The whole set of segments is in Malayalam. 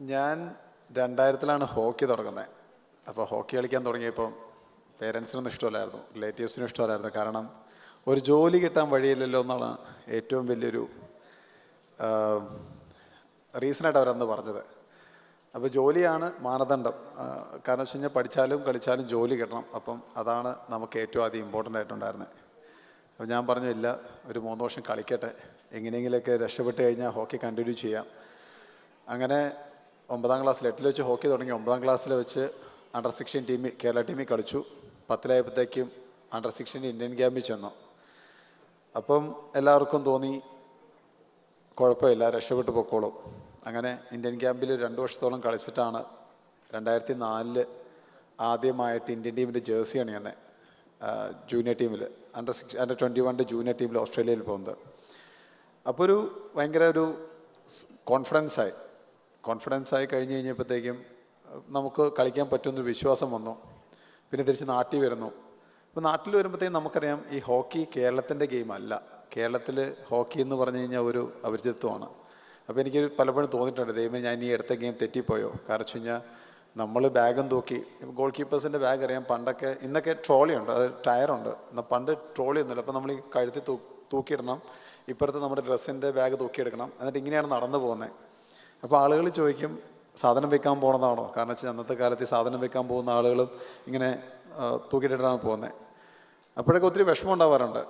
ഞാൻ രണ്ടായിരത്തിലാണ് ഹോക്കി തുടങ്ങുന്നത് അപ്പോൾ ഹോക്കി കളിക്കാൻ തുടങ്ങിയപ്പോൾ പേരൻസിനൊന്നും ഇഷ്ടമല്ലായിരുന്നു. റിലേറ്റീവ്സിനും ഇഷ്ടമല്ലായിരുന്നു. കാരണം ഒരു ജോലി കിട്ടാൻ വഴിയില്ലല്ലോ എന്നാണ് ഏറ്റവും വലിയൊരു റീസണായിട്ട് അവരന്ന് പറഞ്ഞത്. അപ്പോൾ ജോലിയാണ് മാനദണ്ഡം. കാരണം വെച്ച് കഴിഞ്ഞാൽ പഠിച്ചാലും കളിച്ചാലും ജോലി കിട്ടണം. അപ്പം അതാണ് നമുക്ക് ഏറ്റവും ആദ്യം ഇമ്പോർട്ടന്റ് ആയിട്ടുണ്ടായിരുന്നത് അപ്പോൾ ഞാൻ പറഞ്ഞു ഇല്ല ഒരു മൂന്ന് വർഷം കളിക്കട്ടെ. എങ്ങനെയെങ്കിലുമൊക്കെ രക്ഷപ്പെട്ട് കഴിഞ്ഞാൽ ഹോക്കി കണ്ടിന്യൂ ചെയ്യാം. അങ്ങനെ ഒമ്പതാം ക്ലാസ്സിൽ എട്ടിൽ വെച്ച് ഹോക്കി തുടങ്ങി ഒമ്പതാം ക്ലാസ്സിൽ വെച്ച് അണ്ടർ സിക്സ്റ്റീൻ ടീമിൽ കേരള ടീമിൽ കളിച്ചു. പത്തിലായപ്പോഴത്തേക്കും അണ്ടർ സിക്സ്റ്റീൻ ഇന്ത്യൻ ക്യാമ്പിൽ ചെന്നു. അപ്പം എല്ലാവർക്കും തോന്നി കുഴപ്പമില്ല രക്ഷപ്പെട്ടു പൊക്കോളും. അങ്ങനെ ഇന്ത്യൻ ക്യാമ്പിൽ രണ്ട് വർഷത്തോളം കളിച്ചിട്ടാണ് രണ്ടായിരത്തി നാലിൽ ആദ്യമായിട്ട് ഇന്ത്യൻ ടീമിന്റെ ജേഴ്സി അണിയുന്നത് ജൂനിയർ ടീമിൽ അണ്ടർ സിക്സ് അണ്ടർ ട്വന്റി വണ്ണിന്റെ ജൂനിയർ ടീമിൽ ഓസ്ട്രേലിയയിൽ പോകുന്നത്. അപ്പോൾ ഒരു ഭയങ്കര ഒരു കോൺഫിഡൻസ് ആയി. കോൺഫിഡൻസ് ആയി കഴിഞ്ഞ് കഴിഞ്ഞപ്പോഴത്തേക്കും നമുക്ക് കളിക്കാൻ പറ്റുമെന്നൊരു വിശ്വാസം വന്നു. പിന്നെ തിരിച്ച് നാട്ടിൽ വരുന്നു. അപ്പോൾ നാട്ടിൽ വരുമ്പോഴത്തേക്കും നമുക്കറിയാം ഈ ഹോക്കി കേരളത്തിന്റെ ഗെയിമല്ല കേരളത്തിൽ ഹോക്കി എന്ന് പറഞ്ഞു കഴിഞ്ഞാൽ ഒരു അപരിചിത്വമാണ് അപ്പോൾ എനിക്ക് പലപ്പോഴും തോന്നിയിട്ടുണ്ട് ദൈവമേ ഞാൻ ഈ അടുത്ത ഗെയിം തെറ്റിപ്പോയോ? കാരണം വെച്ച് കഴിഞ്ഞാൽ നമ്മൾ ബാഗും തൂക്കി ഗോൾ കീപ്പേഴ്സിന്റെ ബാഗ് അറിയാം പണ്ടൊക്കെ ഇന്നൊക്കെ ട്രോളി ഉണ്ട് അത് ടയറുണ്ട്. എന്നാൽ പണ്ട് ട്രോളി ഒന്നുമില്ല. അപ്പോൾ നമ്മൾ ഈ കഴുത്തി തൂക്കിയിടണം ഇപ്പുറത്ത് നമ്മുടെ ഡ്രസ്സിന്റെ ബാഗ് തൂക്കിയെടുക്കണം. എന്നിട്ട് ഇങ്ങനെയാണ് നടന്നു പോകുന്നത്. അപ്പോൾ ആളുകൾ ചോദിക്കും സാധനം വെക്കാൻ പോണതാണോ? കാരണം വെച്ചാൽ അന്നത്തെ കാലത്ത് സാധനം വെക്കാൻ പോകുന്ന ആളുകളും ഇങ്ങനെ തൂക്കിട്ടിട്ടാണ് പോകുന്നത് അപ്പോഴൊക്കെ ഒത്തിരി വിഷമം ഉണ്ടാവാറുണ്ട്.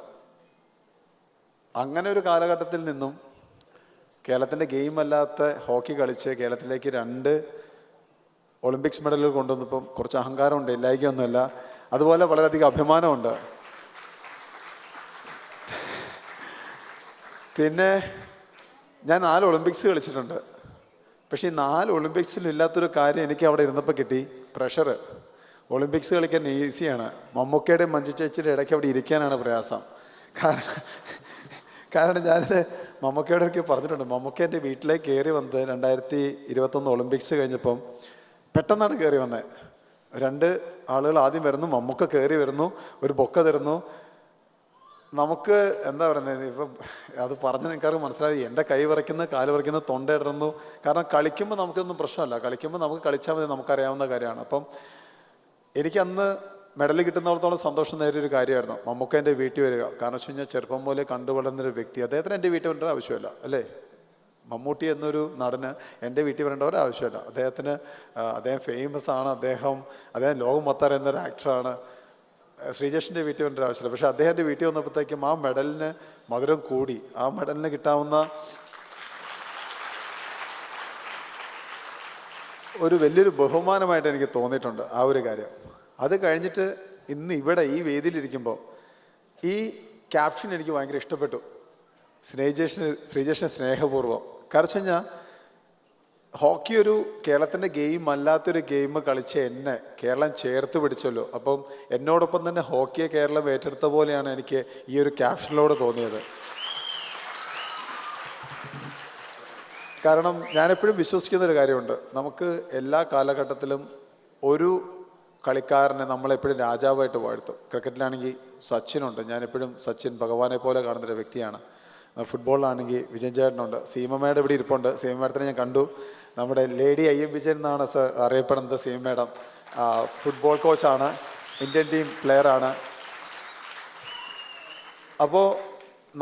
അങ്ങനെ ഒരു കാലഘട്ടത്തിൽ നിന്നും കേരളത്തിന്റെ ഗെയിം അല്ലാത്ത ഹോക്കി കളിച്ച് കേരളത്തിലേക്ക് രണ്ട് ഒളിമ്പിക്സ് മെഡലുകൾ കൊണ്ടുവന്നപ്പം കുറച്ച് അഹങ്കാരമുണ്ട് ഇല്ലായിക്കൊന്നുമില്ല അതുപോലെ വളരെയധികം അഭിമാനമുണ്ട്. പിന്നെ ഞാൻ നാല് ഒളിമ്പിക്സ് കളിച്ചിട്ടുണ്ട്. പക്ഷേ ഈ നാല് ഒളിമ്പിക്സിൽ ഇല്ലാത്തൊരു കാര്യം എനിക്ക് അവിടെ ഇരുന്നപ്പോൾ കിട്ടി. പ്രഷർ ഒളിമ്പിക്സ് കളിക്കാൻ ഈസിയാണ് മമ്മൂക്കയുടെയും മഞ്ജു ചേച്ചിയുടെ ഇടയ്ക്ക് അവിടെ ഇരിക്കാനാണ് പ്രയാസം. കാരണം കാരണം ഞാനിത് മമ്മൂക്കയുടെ പറഞ്ഞിട്ടുണ്ട്. മമ്മൂക്ക എന്റെ വീട്ടിലേക്ക് കയറി വന്നത് രണ്ടായിരത്തി ഇരുപത്തൊന്ന് ഒളിമ്പിക്സ് കഴിഞ്ഞപ്പം പെട്ടെന്നാണ് കയറി വന്നത് രണ്ട് ആളുകൾ ആദ്യം വരുന്നു മമ്മൂക്ക കയറി വരുന്നു ഒരു ബൊക്ക തരുന്നു. നമുക്ക് എന്താ പറയുന്നത് ഇപ്പം അത് പറഞ്ഞ് നിങ്ങൾക്ക് മനസ്സിലായി. എന്റെ കൈ വരയ്ക്കുന്ന കാൽ വരയ്ക്കുന്ന തൊണ്ട ഇടുന്നു കാരണം കളിക്കുമ്പോൾ നമുക്കൊന്നും പ്രശ്നമല്ല. കളിക്കുമ്പോൾ നമുക്ക് കളിച്ചാൽ മതി നമുക്കറിയാവുന്ന കാര്യമാണ്. അപ്പം എനിക്കന്ന് മെഡൽ കിട്ടുന്നിടത്തോളം സന്തോഷം നേരിയ ഒരു കാര്യമായിരുന്നു. മമ്മൂക്ക എന്റെ വീട്ടിൽ വരിക. കാരണം വെച്ച് കഴിഞ്ഞാൽ ചെറുപ്പം പോലെ കണ്ടു വ്യക്തി അദ്ദേഹത്തിന് എന്റെ വീട്ടിൽ വരേണ്ട ആവശ്യമില്ല അല്ലേ? മമ്മൂട്ടി എന്നൊരു നടന് എന്റെ വീട്ടിൽ വരേണ്ട ഒരു ആവശ്യമില്ല അദ്ദേഹത്തിന് അദ്ദേഹം ഫേമസ് ആണ്. അദ്ദേഹം അദ്ദേഹം ലോകം മൊത്തം അറിയുന്ന ഒരു ആക്ടറാണ് ശ്രീജേഷിന്റെ വീട്ടിൽ വരേണ്ട ആവശ്യമില്ല. പക്ഷേ അദ്ദേഹത്തിന്റെ വീട്ടിൽ വന്നപ്പോഴത്തേക്കും ആ മെഡലിന് മധുരം കൂടി. ആ മെഡലിന് കിട്ടാവുന്ന ഒരു വലിയൊരു ബഹുമാനമായിട്ട് എനിക്ക് തോന്നിയിട്ടുണ്ട് ആ ഒരു കാര്യം. അത് കഴിഞ്ഞിട്ട് ഇന്ന് ഇവിടെ ഈ വേദിയിലിരിക്കുമ്പോൾ ഈ ക്യാപ്ഷൻ എനിക്ക് ഭയങ്കര ഇഷ്ടപ്പെട്ടു. സ്നേഹജേഷിന് ശ്രീജേഷിന് സ്നേഹപൂർവം. കാരണം വെച്ച് കഴിഞ്ഞാൽ ഹോക്കി ഒരു കേരളത്തിന്റെ ഗെയിം അല്ലാത്തൊരു ഗെയിം കളിച്ച എന്നെ കേരളം ചേർത്ത് പിടിച്ചല്ലോ. അപ്പം എന്നോടൊപ്പം തന്നെ ഹോക്കിയെ കേരളം ഏറ്റെടുത്ത പോലെയാണ് എനിക്ക് ഈ ഒരു ക്യാപ്ഷനിലൂടെ തോന്നിയത്. കാരണം ഞാനെപ്പോഴും വിശ്വസിക്കുന്ന ഒരു കാര്യമുണ്ട്. നമുക്ക് എല്ലാ കാലഘട്ടത്തിലും ഒരു കളിക്കാരനെ നമ്മളെപ്പോഴും രാജാവായിട്ട് വാഴ്ത്തും. ക്രിക്കറ്റിലാണെങ്കിൽ സച്ചിനുണ്ട്. ഞാനെപ്പോഴും സച്ചിൻ ഭഗവാനെ പോലെ കാണുന്നൊരു വ്യക്തിയാണ്. ഫുട്ബോളിലാണെങ്കിൽ വിജയൻ ചേട്ടനുണ്ട്. സീമമ്മയുടെ ഇവിടെ ഇരിപ്പുണ്ട്. സീമ മേഡത്തിനെ ഞാൻ കണ്ടു. നമ്മുടെ ലേഡി ഐ എം വിജയൻ എന്നാണ് സർ അറിയപ്പെടുന്നത് സീമ മേഡം ഫുട്ബോൾ കോച്ചാണ് ഇന്ത്യൻ ടീം പ്ലെയറാണ് അപ്പോൾ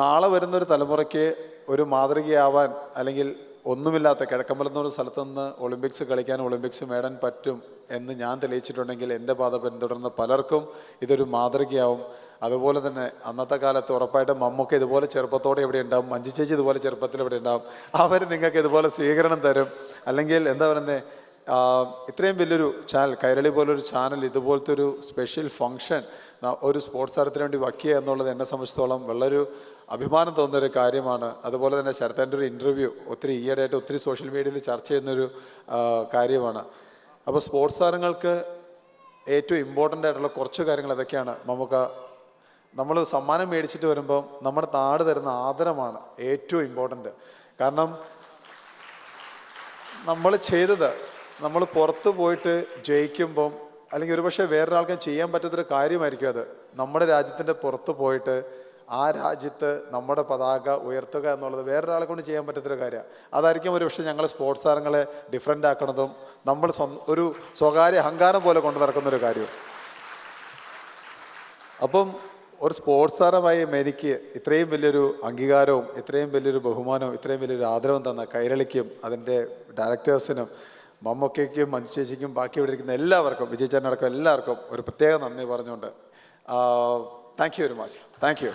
നാളെ വരുന്നൊരു തലമുറയ്ക്ക് ഒരു മാതൃകയാവാൻ അല്ലെങ്കിൽ ഒന്നുമില്ലാത്ത കിഴക്കമ്പലം സ്ഥലത്തു നിന്ന് ഒളിമ്പിക്സ് കളിക്കാൻ ഒളിമ്പിക്സ് നേടാൻ പറ്റും എന്ന് ഞാൻ തെളിയിച്ചിട്ടുണ്ടെങ്കിൽ എന്റെ പാത പിന്തുടർന്ന പലർക്കും ഇതൊരു മാതൃകയാവും. അതുപോലെ തന്നെ അന്നത്തെ കാലത്ത് ഉറപ്പായിട്ടും മമ്മൊക്കെ ഇതുപോലെ ചെറുപ്പത്തോടെ ഇവിടെ ഉണ്ടാവും? മഞ്ജു ചേച്ചി ഇതുപോലെ ചെറുപ്പത്തിൽ ഇവിടെ ഉണ്ടാവും? അവർ നിങ്ങൾക്ക് ഇതുപോലെ സ്വീകരണം തരും. അല്ലെങ്കിൽ എന്താ പറയുന്നത് ഇത്രയും വലിയൊരു ചാനൽ കൈരളി പോലൊരു ചാനൽ ഇതുപോലത്തെ ഒരു സ്പെഷ്യൽ ഫങ്ഷൻ ഒരു സ്പോർട്സ് താരത്തിന് വേണ്ടി വയ്ക്കുക എന്നുള്ളത് എന്നെ സംബന്ധിച്ചിടത്തോളം വളരെ അഭിമാനം തോന്നുന്ന ഒരു കാര്യമാണ്. അതുപോലെ തന്നെ ശരത്തേന്റെ ഒരു ഇന്റർവ്യൂ ഒത്തിരി ഈയിടെയായിട്ട് ഒത്തിരി സോഷ്യൽ മീഡിയയിൽ ചർച്ച ചെയ്യുന്നൊരു കാര്യമാണ്. അപ്പോൾ സ്പോർട്സ് താരങ്ങൾക്ക് ഏറ്റവും ഇമ്പോർട്ടന്റ് ആയിട്ടുള്ള കുറച്ച് കാര്യങ്ങൾ അതൊക്കെയാണ് നമുക്ക് നമ്മൾ സമ്മാനം മേടിച്ചിട്ട് വരുമ്പം നമ്മുടെ നാട് തരുന്ന ആദരമാണ് ഏറ്റവും ഇമ്പോർട്ടന്റ് കാരണം നമ്മൾ ചെയ്തത് നമ്മൾ പുറത്ത് പോയിട്ട് ജയിക്കുമ്പം അല്ലെങ്കിൽ ഒരുപക്ഷെ വേറൊരാൾക്കും ചെയ്യാൻ പറ്റാത്തൊരു കാര്യമായിരിക്കും അത്. നമ്മുടെ രാജ്യത്തിന്റെ പുറത്ത് പോയിട്ട് ആ രാജ്യത്ത് നമ്മുടെ പതാക ഉയർത്തുക എന്നുള്ളത് വേറൊരാളെ കൊണ്ട് ചെയ്യാൻ പറ്റാത്തൊരു കാര്യമാണ്. അതായിരിക്കും ഒരു പക്ഷേ ഞങ്ങൾ സ്പോർട്സ് താരങ്ങളെ ഡിഫറെന്റ് ആക്കണതും നമ്മൾ ഒരു സ്വകാര്യ അഹങ്കാരം പോലെ കൊണ്ടു നടക്കുന്ന ഒരു കാര്യവും. അപ്പം ഒരു സ്പോർട്സ് താരമായി എനിക്ക് ഇത്രയും വലിയൊരു അംഗീകാരവും ഇത്രയും വലിയൊരു ബഹുമാനവും ഇത്രയും വലിയൊരു ആദരവും തന്ന കൈരളിക്കും അതിന്റെ ഡയറക്ടേഴ്സിനും മമ്മൊക്കയ്ക്കും മനുഷ്യേച്ചിക്കും ബാക്കി ഇവിടെ ഇരിക്കുന്ന എല്ലാവർക്കും വിജയ് ചേട്ടനടക്കം എല്ലാവർക്കും ഒരു പ്രത്യേക നന്ദി പറഞ്ഞുകൊണ്ട് thank you very much thank you